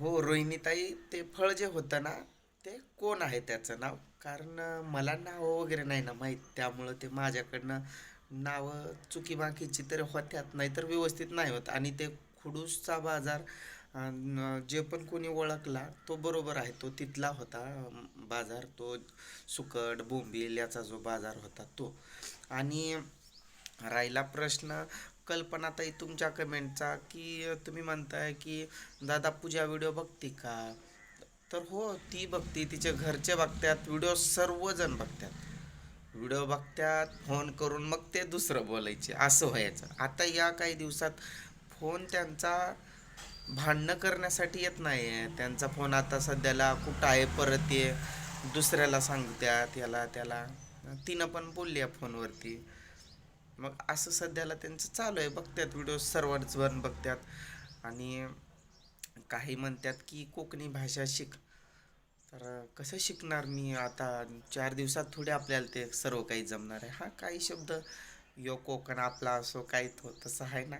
हो रोहिणीताई ते फळ जे होतं ना ते कोण आहे त्याचं नाव? कारण मला नाव वगैरे नाही ना माहीत. त्यामुळं ते माझ्याकडनं नावं चुकीबाकीची तर होत्यात नाहीतर व्यवस्थित नाही होत. आणि ते खुडूसचा बाजार जे पण कोणी ओळखला तो बरोबर आहे. तो तिथला होता बाजार. तो सुकट बोंबील याचा जो बाजार होता तो. आणि राहिला प्रश्न कल्पनाताई तुमच्या कमेंटचा की तुम्ही म्हणताय की दादा पूजा व्हिडिओ बघते का? तर हो ती बघते तिचे घरचे बघतात व्हिडिओ सर्वजण बघतात. व्हिडिओ बघतात फोन करून मग ते दुसरं बोलायचे असं व्हायचं. आता या काही दिवसात फोन त्यांचा भांडणं करण्यासाठी येत नाही आहे त्यांचा फोन आता सध्याला कुठं आहे परत ये दुसऱ्याला सांगत्यात याला त्याला. तिनं पण बोलली आहे फोनवरती. मग असं सध्याला त्यांचं चालू आहे. बघतात व्हिडिओ सर्वच जण बघतात. आणि काही म्हणतात की कोकणी भाषा शिक. तर कसं शिकणार मी आता? चार दिवसात थोडे आपल्याला ते सर्व काही जमणार आहे. हा काही शब्द यो कोकण आपला असो काही तो तसं आहे ना.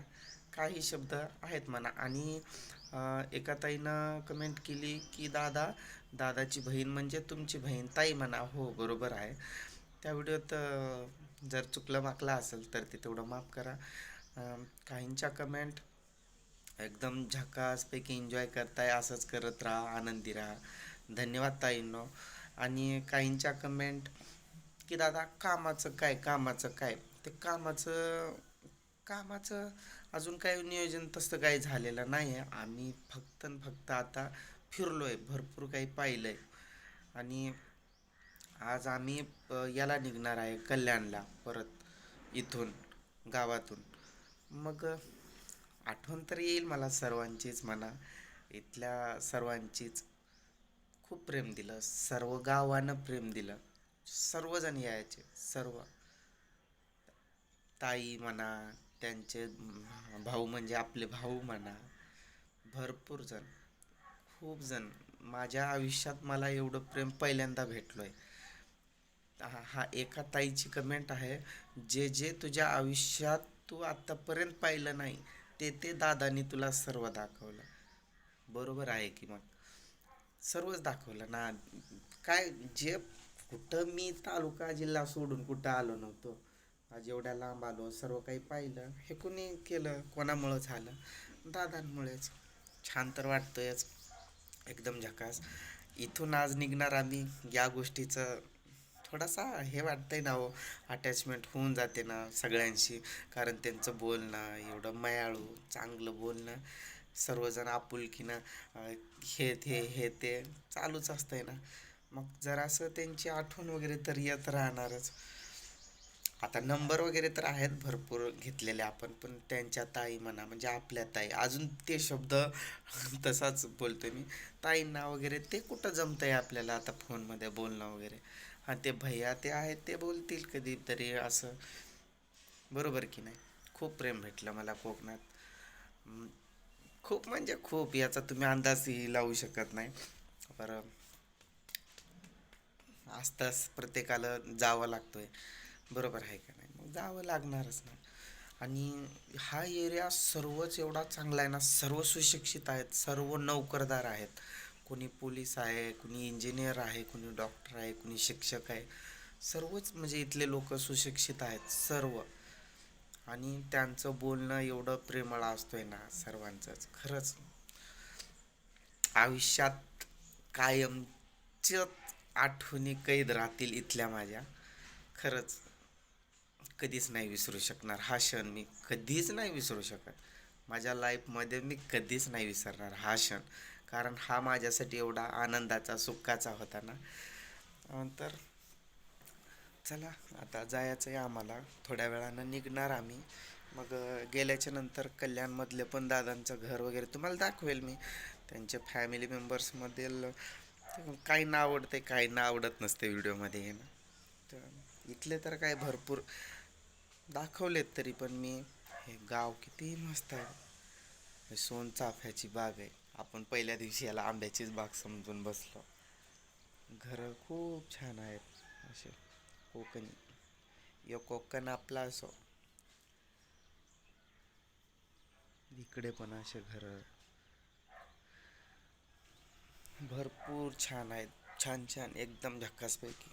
काही शब्द आहेत म्हणा. आणि एका ताईनं कमेंट केली की दादा दादाची बहीण म्हणजे तुमची बहीण. ताई म्हणा हो बरोबर आहे. त्या व्हिडिओत जर चुकलं माकलं असेल तर ते तेवढं माफ करा. काहींच्या कमेंट एकदम झकासपैकी एन्जॉय करताय असंच करत राहा आनंदी राहा. धन्यवाद ताईंनो. आणि काहींच्या कमेंट की दादा कामाचं काय कामाचं काय? ते कामाचं कामाचं अजून काही नियोजन तसं काही झालेलं नाही आहे आम्ही फक्त फक्त आता फिरलो आहे भरपूर काही पाहिलं आहे आणि आज आम्ही याला निघणार आहे कल्याणला परत इथून गावातून. मग आठवण तर येईल मला सर्वांचीच म्हणा. इथल्या सर्वांचीच खूप प्रेम दिलं सर्व गावानं प्रेम दिलं. सर्वजण यायचे सर्व. ताई म्हणा त्यांचे भाऊ म्हणजे आपले भाऊ म्हणा भरपूर जण. खूप जण. माझ्या आयुष्यात मला एवढं प्रेम पहिल्यांदा भेटलो आहे हा हा एका ताईची कमेंट आहे जे जे तुझ्या आयुष्यात तू आत्तापर्यंत पाहिलं नाही ते ते दादानी तुला सर्व दाखवलं. बरोबर आहे की मग? सर्वच दाखवलं ना. काय जे कुठं मी तालुका जिल्हा सोडून कुठं आलो नव्हतो आज एवढ्या लांब आलो सर्व काही पाहिलं हे कोणी केलं? कोणामुळं झालं? दादांमुळेच. छान तर वाटतंयच. एकदम झकास. इथून आज निघणार आम्ही या गोष्टीचं थोडासा हे वाटतंय ना हो अटॅचमेंट होऊन जाते ना सगळ्यांशी. कारण त्यांचं बोलणं एवढं मायाळू चांगलं बोलणं सर्वजण आपुलकीनं हे ते हे ते चालूच असतंय ना. मग जरासं त्यांची आठवण वगैरे तर येत राहणारच. आता नंबर वगैरे तर आहेत भरपूर घेतलेले आपण पण त्यांच्या ताई म्हणा म्हणजे आपल्या ताई. अजून ते शब्द तसाच बोलतोय मी. ताईंना वगैरे ते कुठं जमतंय आपल्याला आता फोनमध्ये बोलणं वगैरे? आणि ते भैया ते आहेत ते बोलतील कधीतरी असं. बरोबर की नाही? खूप प्रेम भेटलं मला कोकणात. खूप म्हणजे खूप याचा तुम्ही अंदाजही लावू शकत नाही. बरं. आसतास प्रत्येकाला जावं लागतोय. बरोबर आहे का नाही? मग जावं लागणारच ना. आणि हा एरिया सर्वच एवढा चांगला आहे ना सर्व सुशिक्षित आहेत सर्व नोकरदार आहेत. कोणी पोलीस आहे कोणी इंजिनियर आहे कोणी डॉक्टर आहे कोणी शिक्षक आहे. सर्वच म्हणजे इथले लोक सुशिक्षित आहेत सर्व. आणि त्यांचं बोलणं एवढं प्रेमळ असतोय ना सर्वांचंच. खरंच. आयुष्यात कायमच आठवणी कैद राहतील इथल्या माझ्या. खरंच. कधीच नाही विसरू शकणार. हा क्षण मी कधीच नाही विसरू शकत. माझ्या लाईफमध्ये मी कधीच नाही विसरणार. हा क्षण. कारण हा माझ्यासाठी एवढा आनंदाचा सुखाचा होता ना. नंतर तर चला आता जायचं आहे आम्हाला. थोड्या वेळानं निघणार आम्ही. मग गेल्याच्यानंतर कल्याणमधले पण दादांचं घर वगैरे तुम्हाला दाखवेल मी. त्यांच्या फॅमिली मेंबर्समधील काहींना आवडते काहींना आवडत नसते व्हिडिओमध्ये हे ना. तर इथले तर काय भरपूर दाखवलेत तरी पण मी. हे गाव किती मस्त आहे. हे सोनचाफ्याची बाग आहे. आपण पहिल्या दिवशी याला आंब्याचीच बाग समजून बसलो. घरं खूप छान आहेत असे. कोकणी. यो कोकण आपला असो. इकडे पण असे घरं. भरपूर छान आहेत. छान छान. एकदम झक्कासपैकी.